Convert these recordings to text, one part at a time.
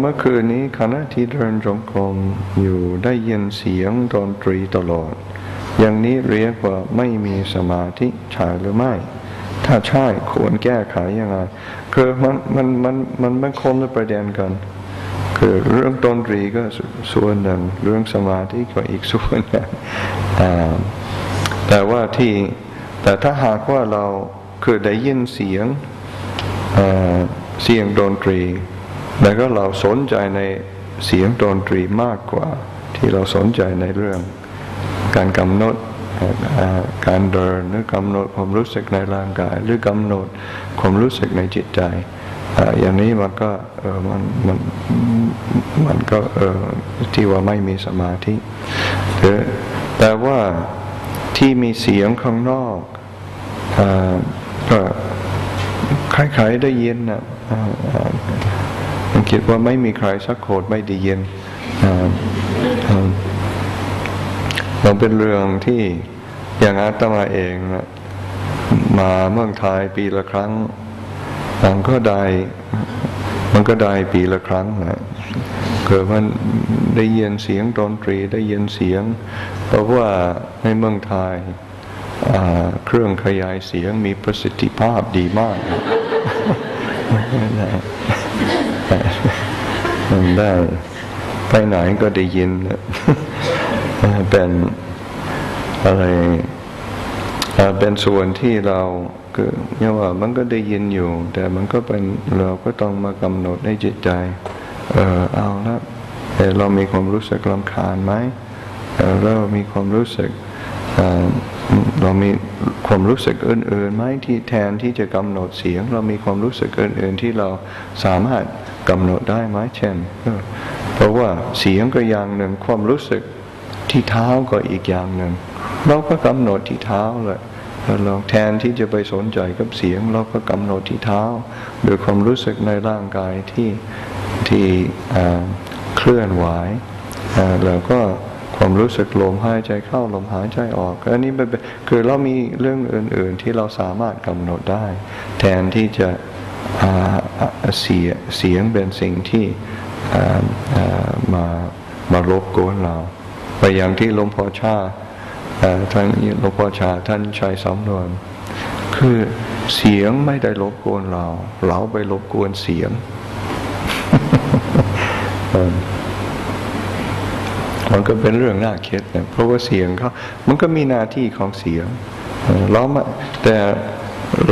เมื่อคืนนี้ขณะที่เดินจงกรมอยู่ได้ยินเสียงดนตรีตลอด อย่างนี้เรียกว่าไม่มีสมาธิใช่หรือไม่ ถ้าใช่ควรแก้ไขยังไงคือมันมันมันมันไม่คนละประเด็นกัน คือเรื่องดนตรีก็ส่วนหนึ่งเรื่องสมาธิก็อีกส่วนหนึ่งแต่ว่าที่แต่ถ้าหากว่าเราคือได้ยินเสียงเสียงดนตรี แล้วก็เราสนใจในเสียงดนตรีมากกว่า ที่เราสนใจในเรื่อง การกำหนดการเดินหรือกำหนดความรู้สึกในร่างกาย หรือกำหนดความรู้สึกในจิตใจอย่างนี้มันก็เออมันมันมันก็เออที่ว่าไม่มีสมาธิแต่ว่าที่มีเสียงข้างนอกก็คล้ายๆได้ยินนะ คิดว่าไม่มีใครสักโคดไม่ได้ยินมันเป็นเรื่องที่อย่างอาตมาเองนะมาเมืองไทยปีละครั้งมันก็ได้มันก็ได้ปีละครั้งนะเกิดมันได้ยินเสียงดนตรีได้ยินเสียง เพราะว่าในเมืองไทยเครื่องขยายเสียงมีประสิทธิภาพดีมาก ได้ไปไหนก็ได้ยิน เป็นอะไรเป็นส่วนที่เราคือเนี่ยว่ามันก็ได้ยินอยู่ แต่มันก็เป็นเราก็ต้องมากำหนดในจิตใจ เออเอาละแต่เรามีความรู้สึกลำคาญไหมเรามีความรู้สึกเรามีความรู้สึกอื่นๆไหมที่แทนที่จะกำหนดเสียง เรามีความรู้สึกอื่นๆที่เราสามารถ กำหนดได้ไหมเช่นเพราะว่าเสียงก็อย่างหนึ่งความรู้สึกที่เท้าก็อีกอย่างหนึ่ง เราก็กำหนดที่เท้าเลยเราแทนที่จะไปสนใจกับเสียง เราก็กำหนดที่เท้า โดยความรู้สึกในร่างกายที่ที่เคลื่อนไหวแล้วก็ความรู้สึกลมหายใจเข้าลมหายใจออกอันนี้คือเรามีเรื่องอื่น ๆ ที่เราสามารถกำหนดได้ แทนที่จะ เสียเสียงเป็นสิ่งที่มามารบกวนเราไปอย่างที่หลวงพ่อชาท่านหลวงพ่อชาท่านใช้สำนวน คือเสียงไม่ได้รบกวนเรา เราไปรบกวนเสียงมันก็เป็นเรื่องน่าคิดนะเพราะว่าเสียงเขามันก็มีหน้าที่ของเสียงเราแต่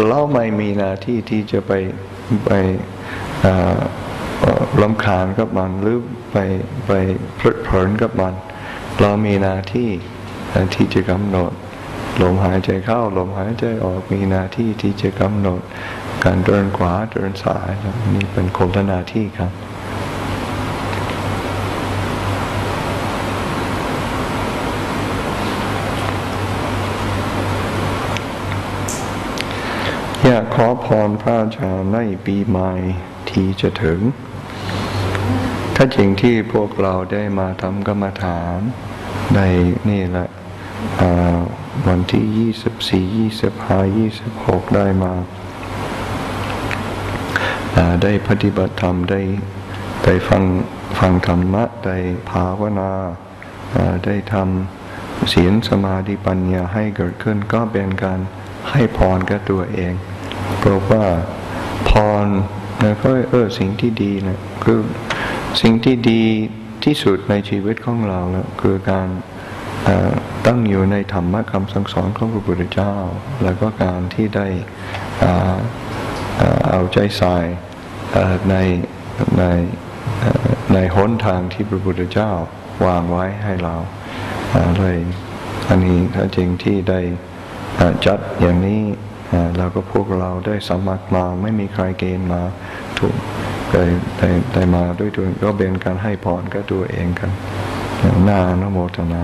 เราไม่มีหน้าที่ที่จะไปไปลำคาญกับมันหรือไปไปเพลิดเพลินกับมัน เรามีหน้าที่ที่จะกำหนดลมหายใจเข้าลมหายใจออกมีหน้าที่ที่จะกำหนด การเดินขวาเดินซ้ายนี่เป็นคนละหน้าที่ครับ อยากขอพรพระอาจารย์ในปีใหม่ที่จะถึง ถ้าจริงที่พวกเราได้มาทำกรรมฐานในนี่แหละวันที่ยี่สิบสี่ยี่สิบห้ายี่สิบหกได้มาได้ปฏิบัติธรรมได้ได้ฟังฟังธรรมะได้ภาวนาได้ทำศีลสมาธิปัญญาให้เกิดขึ้นก็เป็นการให้พรกับตัวเอง เพราะว่าพรนะก็เออสิ่งที่ดีนะคือสิ่งที่ดีที่สุดในชีวิตของเรานะคือการตั้งอยู่ในธรรมะคำสั่งสอนของพระพุทธเจ้า แล้วก็การที่ได้เอาใจใส่ในในในหนทางที่พระพุทธเจ้าวางไว้ให้เราเลยอันนี้ถ้าจริงที่ได้จัดอย่างนี้ แล้วก็พวกเราได้สมัครมาไม่มีใครเกณฑ์มาถูกได้ได้ได้มาด้วยตัวก็เป็นการให้พรก็ตัวเองกันหน้านโมทนา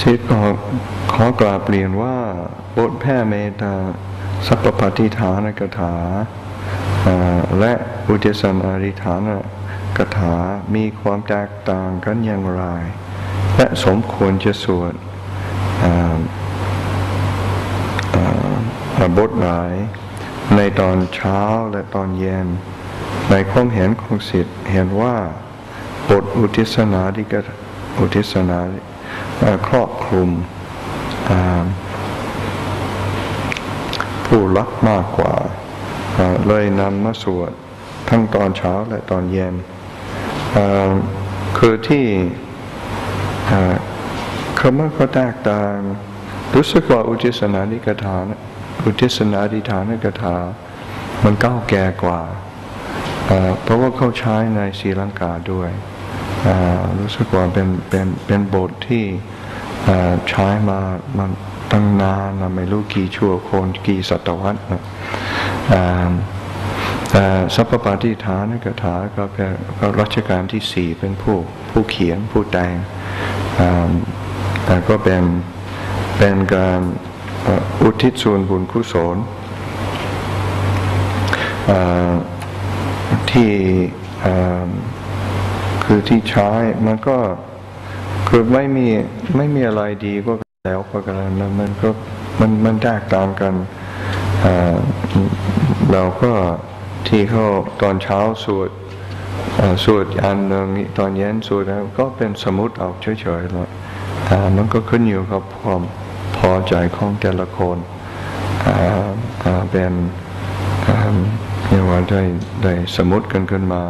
สิทธิ์ขอขอกราบเรียนว่าบทแผ่เมตตาสัพพปฏิฐานกถา และอุทิศนาริฐานกถามีความแตกต่างกันอย่างไร และสมควรจะสวดอ่าอ่าบทไหนในตอนเช้าและตอนเย็น ในความเห็นของสิทธิ์เห็นว่าบทอุทิศนาริกถาอุทิศนา ครอบคลุมผู้รักมากกว่าเลยนำมาสวดทั้งตอนเช้าและตอนเย็นคือที่อ่าคำว่าก็แตกต่างรู้สึกว่าอุทิศนานิกถานอุทิศนาดิฐานกถา มันเก้าวแก่กว่าเพราะว่าเขาใช้ในศรีลังกาด้วย รู้สึกว่าเป็นเป็นเป็นบทที่ใช้มามันตั้งนานนะไม่รู้กี่ชั่วโคนกี่ศตวรรษนะแต่สัพพปาฏิฐานกถาก็เป็นรัชกาลที่สี่เป็นผู้ผู้เขียนผู้แต่งแต่ก็เป็นเป็นการอุทิศส่วนบุญกุศลที่ คือที่ใช้มันก็คือไม่มีไม่มีอะไรดีก็แล้วก็กันนะมันก็มันมันแตกต่างกันเราก็ที่เขาตอนเช้าสวดสวดอันหนึ่งตอนเย็นสวดอันก็เป็นสมมติเอาเฉยๆเลยอ่ามันก็ขึ้นอยู่กับความพอใจของแต่ละคนเป็นเรียกว่าได้ได้สมมติกันขึ้นมา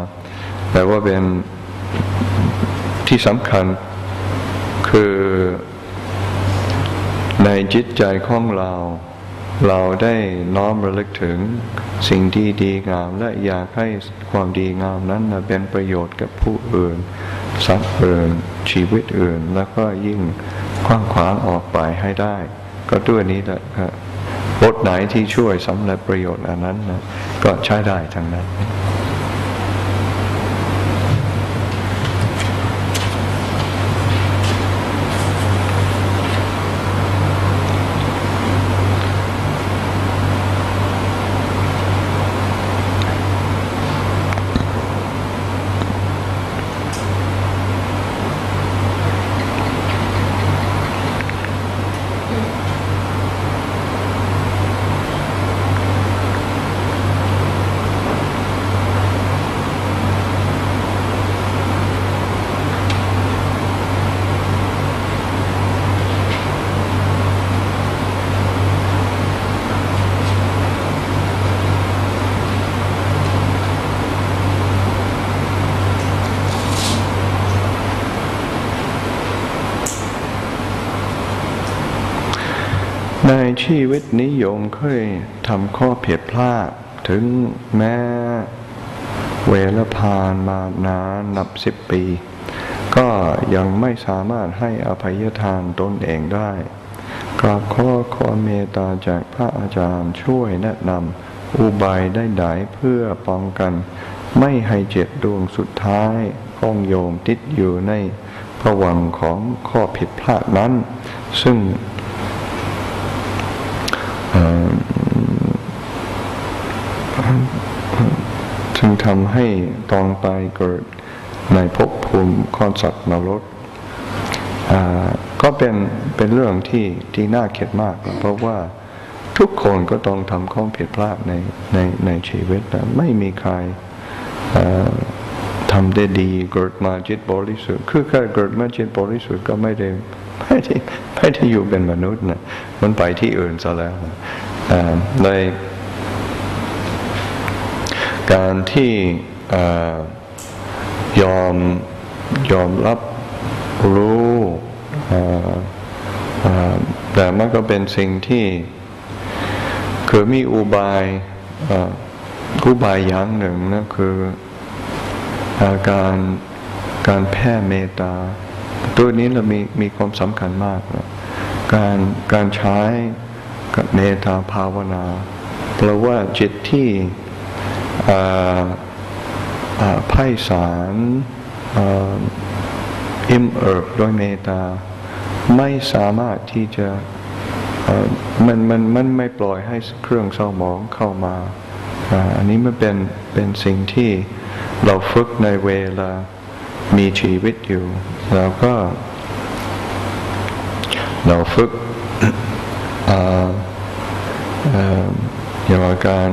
แต่ว่าเป็น ที่สำคัญคือในจิตใจของเรา เราได้น้อมระลึกถึงสิ่งที่ดีงาม และอยากให้ความดีงามนั้นเป็นประโยชน์กับผู้อื่นสัตว์อื่นชีวิตอื่น แล้วก็ยิ่งกว้างขวางออกไปให้ได้ ก็ด้วยนี้แหละครับบทไหนที่ช่วยสำเร็จประโยชน์อันนั้นนะก็ใช้ได้ทั้งนั้น ใน ชีวิตนิยมเคยทำข้อผิดพลาดถึงแม้เวลาผ่านมานานนับสิบปี ก็ยังไม่สามารถให้อภัยทานตนเองได้กราบขอขอเมตตาจากพระอาจารย์ช่วยแนะนำอุบายได้ไดเพื่อป้องกัน ไม่ให้เจ็ดดวงสุดท้ายของโยมติดอยู่ในผวังของข้อผิดพลาดนั้น ซึ่ง จึงทำให้ตองไปเกิดในภพภูมิคอนสัตว์นรกก็เป็นเป็นเรื่องที่ที่น่าเข็ดมาก เพราะว่าทุกคนก็ต้องทำข้อผิดพลาดในในในชีวิตนะไม่มีใครทำได้ดีเกิดมาจิตบริสุทธิ์คือแค่เกิดมาจิตบริสุทธิ์ก็ไม่ได้ ไม่ได้ไม่ได้อยู่เป็นมนุษย์นะมันไปที่อื่นซะแล้วอ่าในการที่ยอมยอมรับรู้แต่มันก็เป็นสิ่งที่ คือมีอุบายอุบายอย่างหนึ่งนะคือาการการแผ่เมตตา ตัวนี้เรามีมีความสำคัญมากนะการการใช้เมตตาภาวนาเพราะว่าจิตที่าอ่าไพ่สารอิ่มเอิบด้วยเมตตาไม่สามารถที่จะมันมันมันไม่ปล่อยให้เครื่องเศร้าหมองเข้ามาอันนี้มันเป็นเป็นสิ่งที่เราฝึกในเวลา มีชีวิตอยู่ เราก็ เราฝึกอย่างการ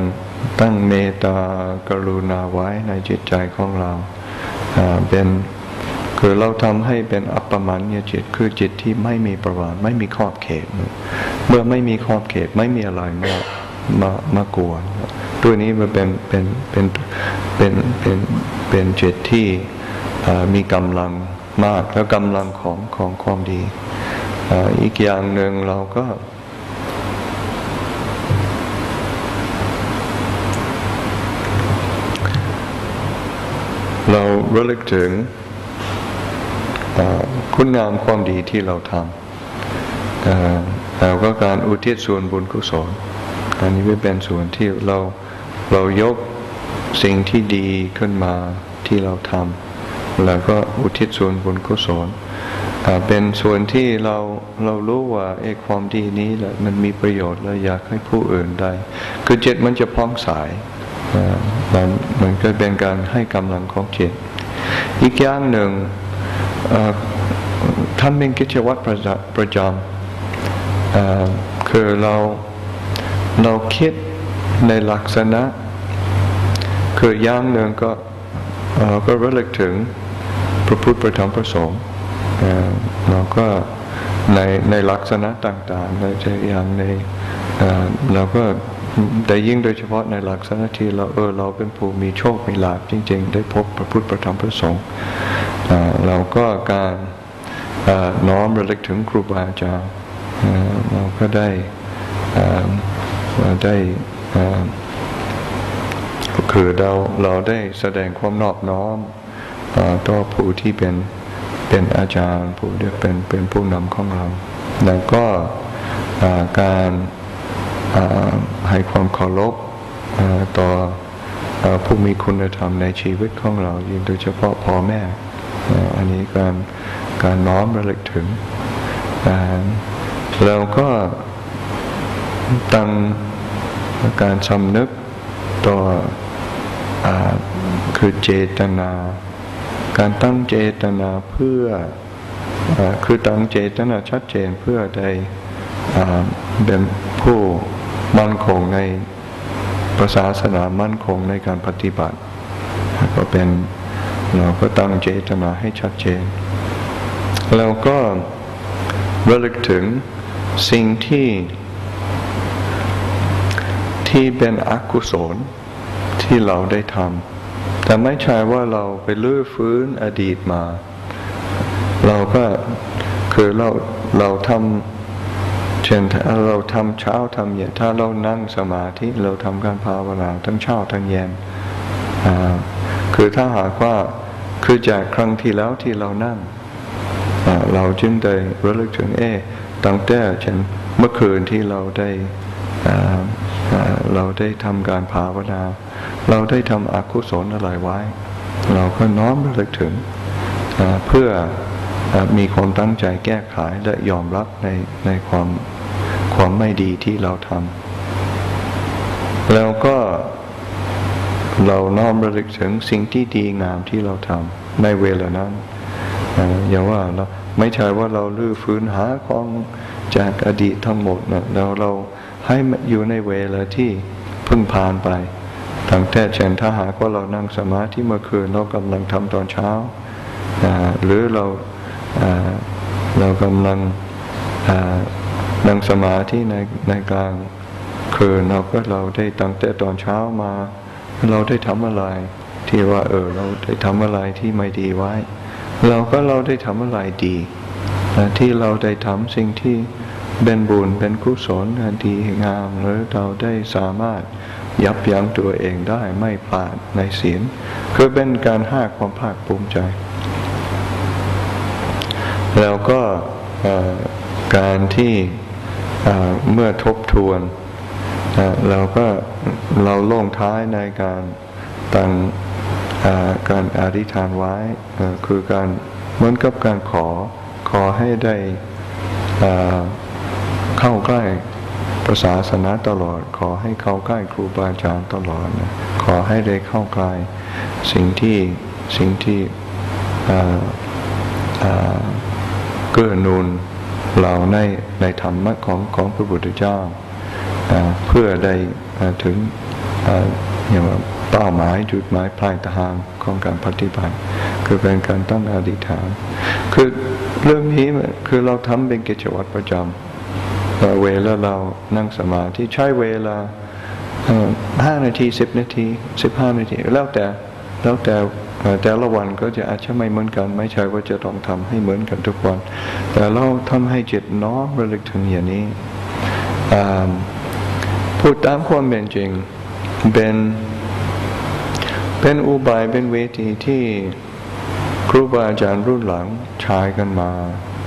ตั้งเมตตากรุณาไว้ในจิตใจของเราเป็นคือเราทำให้เป็นอัปปมัญญจิตคือจิตที่ไม่มีประวัติไม่มีขอบเขต เมื่อไม่มีขอบเขตไม่มีอะไรมามามากวนตัวนี้มันเป็นเป็นเป็นเป็นเป็นเป็นจิตที่ มีกำลังมากแล้วกำลังของของความดีอีกอย่างหนึ่งเราก็ เราระลึกถึงคุณงามความดีที่เราทำแล้วก็การอุทิศส่วนบุญกุศลอันนี้เป็นส่วนที่เราเรายกสิ่งที่ดีขึ้นมาที่เราทำ แล้วก็อุทิศส่วนบุญกุศลเป็นส่วนที่เราเรารู้ว่าไอ้ความดีนี้แหละมันมีประโยชน์และอยากให้ผู้อื่นได้ คือจิตมันจะพ้องสายมันมันก็เป็นการให้กำลังของจิต อีกอย่างหนึ่งทำเป็นกิจวัตรประจำคือเราเราคิดในลักษณะ คืออย่างหนึ่งก็เราก็ระลึกถึง พระพุทธพระธรรมพระสงฆ์เราก็ในในลักษณะต่างๆในใจอย่างในเราก็แต่ยิ่งโดยเฉพาะในหลักษณะที่เราเออเราเป็นผู้มีโชค มีลาภจริง ๆ ได้พบพระพุทธพระธรรมพระสงฆ์เราก็การน้อมระลึกถึงครูบาอาจารย์เราก็ได้ได้คือเราเราได้แสดงความนอบน้อม ต่อผู้ที่เป็นเป็นอาจารย์ผู้ที่เป็นเป็นผู้นำของเรา แล้วก็การให้ความเคารพต่อผู้มีคุณธรรมในชีวิตของเรายิ่งโดยเฉพาะพ่อแม่ อันนี้การการน้อมระลึกถึงแล้วก็ตั้งการสำนึกต่ออคือเจตนา การตั้งเจตนาเพื่ออคือตั้งเจตนาชัดเจนเพื่อได้เป็นผู้มั่นคงในศาสนามั่นคงในการปฏิบัติ ก็เป็นเราก็ตั้งเจตนาให้ชัดเจน แล้วก็ระลึกถึงสิ่งที่ที่เป็นอกุศลที่เราได้ทำ แต่ไม่ใช่ว่าเราไปลื้อฟื้นอดีตมา เราก็คือเราเราทำเช่นถ้าเราทำเช้าทำเย็นถ้าเรานั่งสมาธิเราทำการภาวนาทั้งเช้าทั้งเย็นคือถ้าหากว่าคือจากครั้งที่แล้วที่เรานั่งเราจึงได้ระลึกถึงเอตั้งแต่เช่นเมื่อคืนที่เราได้ เราได้ทำการภาวนา เราได้ทำอกุศลอะไรไว้ เราก็น้อมระลึกถึงเพื่อมีความตั้งใจแก้ไขและยอมรับในในความความไม่ดีที่เราทำแล้วก็เราน้อมระลึกถึงสิ่งที่ดีงามที่เราทำในเวลานั้นอย่าว่าเราไม่ใช่ว่าเราลื้อฟื้นหาของจากอดีตทั้งหมดนะเราเรา ให้อยู่ในเวลาที่เพิ่งผ่านไปตั้งแต่เช่นถ้าหากว่าเรานั่งสมาธิเมื่อคืนเรากำลังทำตอนเช้า หรือเราเรากำลังนั่งสมาธิในในกลางคืนเราก็เราได้ตั้งแต่ตอนเช้ามา เราได้ทำอะไร ที่ว่าเออเราได้ทำอะไรที่ไม่ดีไว้ เราก็เราได้ทำอะไรดีที่เราได้ทำสิ่งที่ เป็นบุญเป็นกุศลดีงามหรือเราได้สามารถยับยั้งตัวเองได้ไม่พลาดในศีลคือเป็นการห้าความภาคภูมิใจ แล้วก็การที่เมื่อทบทวนเราก็เราลงท้ายในการตั้งการอธิษฐานไว้คือการเหมือนกับการขอขอให้ได้ เข้าใกล้ภาษาศาสนาตลอด ขอให้เข้าใกล้ครูบาอาจารย์ตลอดนะขอให้ได้เข้าใกล้สิ่งที่สิ่งที่เอ่อเอ่อเกื้อหนุนเราในในธรรมะของของพระพุทธเจ้าเพื่อได้ถึงอ่าอย่างว่าเป้าหมายจุดหมายปลายทางของการปฏิบัติ คือเป็นการตั้งอธิษฐาน คือเรื่องนี้คือเราทำเป็นกิจวัตรประจำ เวลาเรานั่งสมาธิใช้เวลาห้านาทีสิบนาทีสิบห้านาที แล้วแต่แล้วแต่แต่ละวันก็จะอาจจะไม่เหมือนกัน ไม่ใช่ว่าจะต้องทำให้เหมือนกันทุกวัน แต่เราทำให้จิตน้อมระลึกถึงอย่างนี้พูดตามความเป็นจริงเป็นเป็นอุบายเป็นเวทีที่ครูบาอาจารย์รุ่นหลังใช้กันมา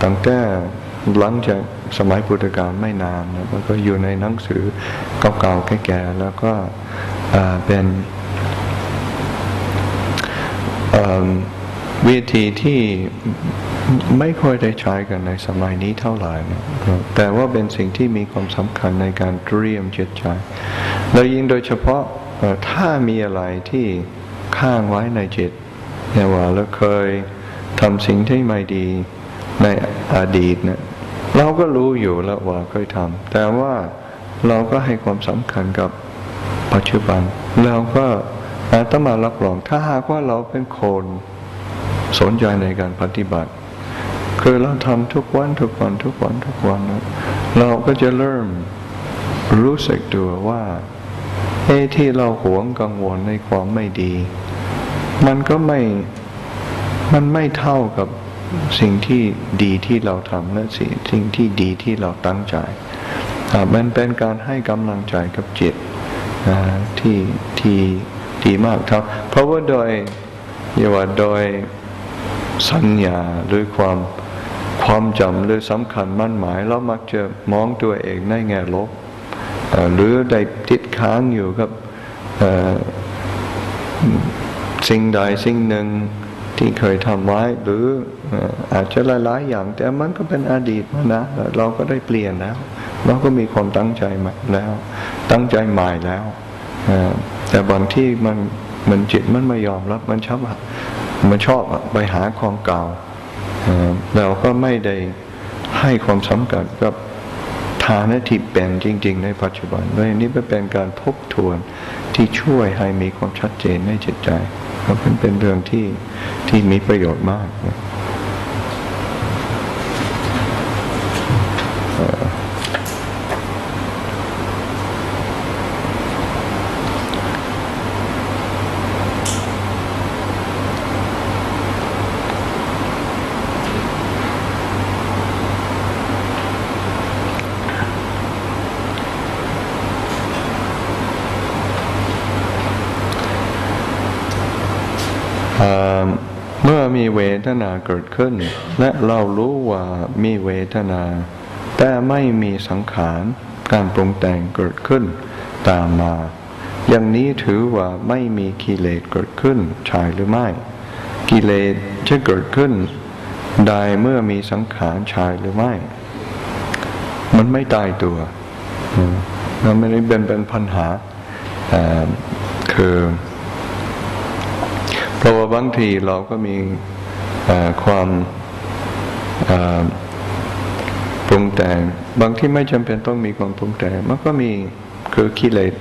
ตั้งแต่หลังจาก สมัยพุทธกาลไม่นานนะมันก็อยู่ในหนังสือเก่าๆแก่ๆแล้วก็เป็นเวิธีที่ไม่ค่อยได้ใช้กันในสมัยนี้เท่าไหร่นะแต่ว่าเป็นสิ่งที่มีความสำคัญในการเตรียมจิตใจแล้วยิ่งโดยเฉพาะถ้ามีอะไรที่ข้างไว้ในจิตเนี่ยว่าเราเคยทำสิ่งที่ไม่ดีในอดีตเนี่ย เราก็รู้อยู่แล้วว่าเคยทำแต่ว่าเราก็ให้ความสำคัญกับปัจจุบันเราก็อาต้องมารับรอง ถ้าหากว่าเราเป็นคนสนใจในการปฏิบัติ คือเราทำทุกวันทุกวันทุกวันทุกวันเราก็จะเริ่มรู้สึกตัวว่าเอ้ที่เราหวงกังวลในความไม่ดี มันก็ไม่มันไม่เท่ากับ สิ่งที่ดีที่เราทำและสิ่งสิ่งที่ดีที่เราตั้งใจอ่ามันเป็นการให้กำลังใจกับจิตที่ที่ดีมากครับ เพราะว่าโดยเยกว่าโดยสัญญาหรือความความจำหรือสำคัญมั่นหมาย เรามักจะมองตัวเองในแง่ลบหรือได้ติดค้างอยู่กับสิ่งใดสิ่งหนึ่ง ที่เคยทำไว้หรืออาจจะหลาย ๆ อย่าง แต่มันก็เป็นอดีตนะ เราก็ได้เปลี่ยนแล้ว เราก็มีความตั้งใจใหม่แล้ว ตั้งใจใหม่แล้วแต่บางที่มันมันจิตมันไม่ยอมรับมันชอบมันชอบไปหาของเก่าเอ่อเราก็ไม่ได้ให้ความสำคัญกับฐานะที่เป็นจริง ๆ ในปัจจุบันด้วยนี้เป็นการทบทวนที่ช่วยให้มีความชัดเจนในจิตใจ ก็เป็นเป็นเรื่องที่ที่มีประโยชน์มากนะ เอ่อเมื่อมีเวทนาเกิดขึ้น และเรารู้ว่ามีเวทนา แต่ไม่มีสังขารการปรุงแต่งเกิดขึ้น ตามมา อย่างนี้ถือว่าไม่มีกิเลสเกิดขึ้นใช่หรือไม่ กิเลสจะเกิดขึ้นได้เมื่อมีสังขารใช่หรือไม่ มันไม่ตายตัวอืมมันไม่ได้เป็นเป็นปัญหาเอ่อคือ เพราะว่าบางทีเราก็มีความปรุงแต่งบางที่ไม่จำเป็นต้องมีความปรุงแต่งมันก็มีคือกิเลส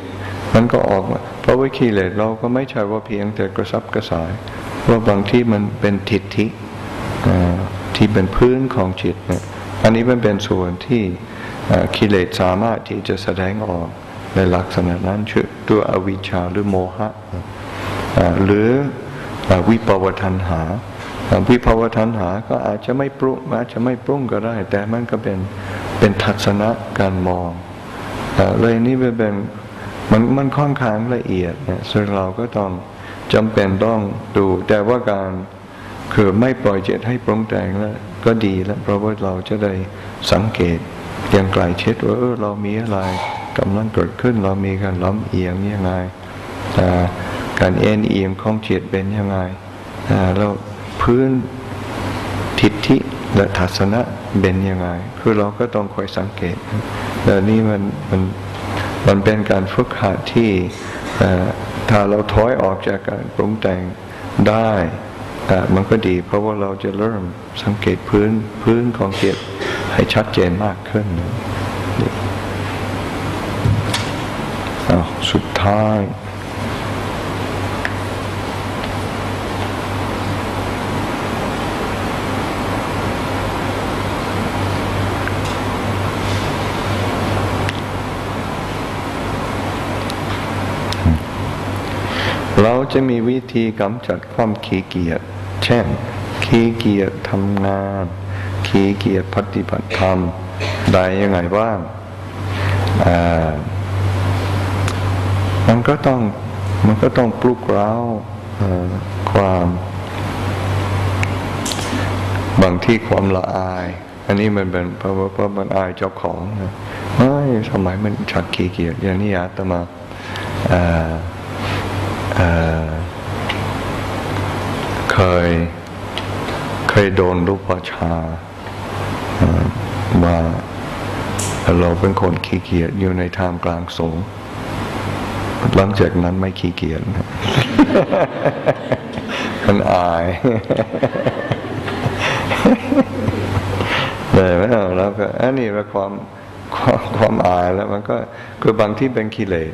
มันก็ออกมา เพราะว่ากิเลสเราก็ไม่ใช่ว่าเพียงแต่กระซับกระสาย ว่าบางที่มันเป็นทิฏฐิที่เป็นพื้นของจิตเนี่ยอันนี้มันเป็นส่วนที่เอ่อกิเลสสามารถที่จะแสดงออกในลักษณะนั้นชื่อตัวอวิชชาหรือโมหะหรือ วิปวทันหาวิปวทันหาก็อาจจะไม่ปรุงอาจจะไม่ปรุงก็ได้ แต่มันก็เป็นเป็นทัศนะการมองอาเลยนี่เป็นมันมันค่อนข้างละเอียดเนี่ยซึ่งเราก็ต้องจำเป็นต้องดู แต่ว่าการคือไม่ปล่อยเจตให้ปรุงแต่งแล้วก็ดีแล้วเพราะว่าเราจะได้สังเกตอย่างใกลชิดว่าเออเรามีอะไรกำลังเกิดขึ้นเรามีการล้อมเอียงยังไงอ่ การเอ็นเอียงของจิตเป็นยังไงอ่าแล้วพื้นทิฏฐิและทัศนะเป็นยังไง คือเราก็ต้องคอยสังเกตแต่นี่มันมันมันเป็นการฝึกหัดที่ถ้าเราถอยออกจากการปรุงแต่งได้มันก็ดี เพราะว่าเราจะเริ่มสังเกตพื้นพื้นของจิตให้ชัดเจนมากขึ้นสุดท้าย จะมีวิธีกำจัดความขี้เกียจ เช่น ขี้เกียจทำงาน ขี้เกียจปฏิบัติธรรม ได้ยังไงบ้างอ่ามันก็ต้องมันก็ต้องปลุกเร้าความบางที่ความละอาย อันนี้มันเป็นเพราะว่าเพราะมันอายเจ้าของนะเฮ้ยสมัยมันชักขี้เกียจอย่างนี้อาตมาอ่อ เคย เคยโดนรูปประชาว่าเราเป็นคนขี้เกียจอยู่ในทามกลางสงหลังจากนั้นไม่ขี้เกียจมันอายเลยไม่เอาแล้วก็อันนี้เป็นความความความอายแล้วมันก็คือบางที่เป็นกิเลส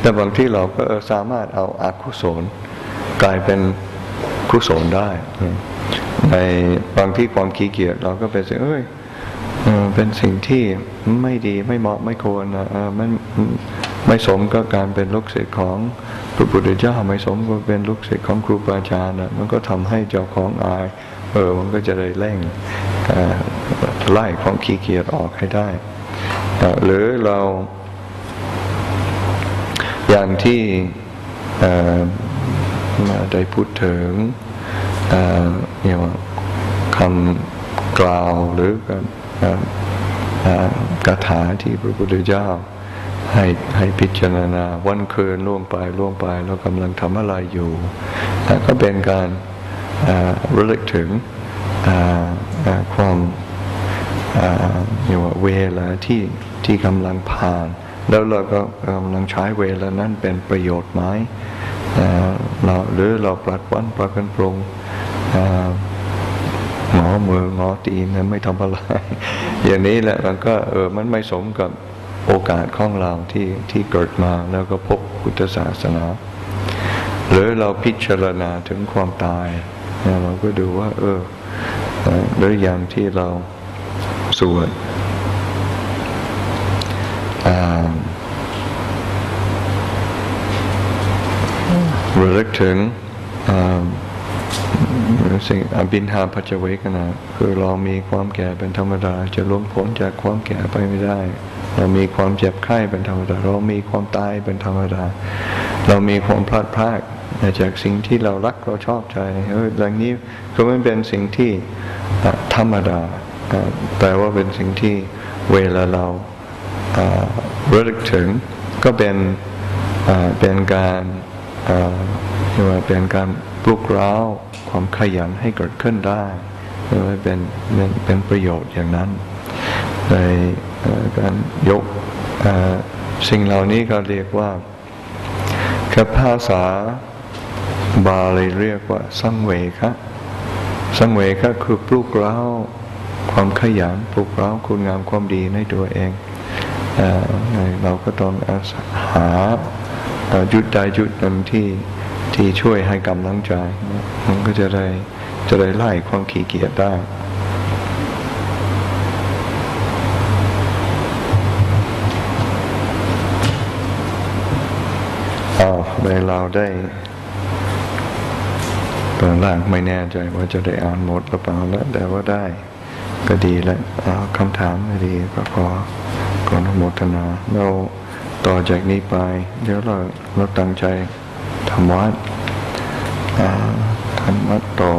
แต่บางที่เราก็สามารถเอาอากุศลกลายเป็นกุศลได้ ในบางที่ความขี้เกียจเราก็เป็นสิ่งเอ้ยเป็นสิ่งที่ไม่ดีไม่เหมาะไม่ควรนะมันไม่สมกับการเป็นลูกศิษย์ของพระพุทธเจ้าไม่สมกับเป็นลูกศิษย์ของครูบาอาจารย์นะมันก็ทำให้เจ้าของอายเออมันก็จะได้เร่งไล่ความขี้เกียจออกให้ได้ หรือเรา อย่างที่ได้พูดถึงเอ่อเนี่ยว่าคำกล่าวหรือการเอ่อเอ่อกถาที่พระพุทธเจ้า ให้ให้พิจารณาวันคืนล่วงไปล่วงไปเรากำลังทำอะไรอยู่อะก็เป็นการระลึกถึงความเรียกว่าเวลาที่ที่กำลังผ่าน แล้วเราก็กำลังใช้เวลานั้นเป็นประโยชน์ไหมเราหรือเราปลัดวันปลัดกันปรงหมอมือหมอตีนไม่ทำอะไร อย่างนี้แหละมันก็เออมันไม่สมกับโอกาสของเราที่ที่เกิดมาแล้วก็พบพุทธศาสนา หรือเราพิจารณาถึงความตายเราก็ดูว่า เออเอ่อหรืออย่างที่เราสวด ระลึกถึงสิ่งอบินหาปัจจเวกนะคือเรามีความแก่เป็นธรรมดา จะล่วงพ้นจากความแก่ไปไม่ได้ เรามีความเจ็บไข้เป็นธรรมดา เรามีความตายเป็นธรรมดา เรามีความพลาดพลาดจากสิ่งที่เรารักเราชอบใจเออเรื่องนี้คือมันเป็นสิ่งที่ธรรมดาแต่ว่าเป็นสิ่งที่เวลาเรา ระลึกถึงก็เป็นเป็นการเรียกว่าเป็นการปลุกเร้าความขยันให้เกิดขึ้นได้เรียกว่าเป็นเป็นเป็นประโยชน์อย่างนั้น ในการยกสิ่งเหล่านี้ก็เรียกว่าคือภาษาบาลีเรียกว่า สังเวคะสังเวคะคือปลุกเร้าความขยันปลุกเร้าคุณงามความดีในตัวเอง เราก็ต้องอาศัยหาจุดใดจุดหนึ่งที่ที่ช่วยให้กำลังใจ มันก็จะได้จะได้ไล่ความขี้เกียจได้อ้าวในเราได้ตอนแรกไม่แน่ใจว่าจะได้อ่านหมดหรือเปล่าแล้วแต่ว่าได้ก็ดีแล้วคำถามดีก็ขอ ขออนุโมทนา เราต่อจากนี้ไป เดี๋ยวเราเราตั้งใจทำวัดทำวัดต่อ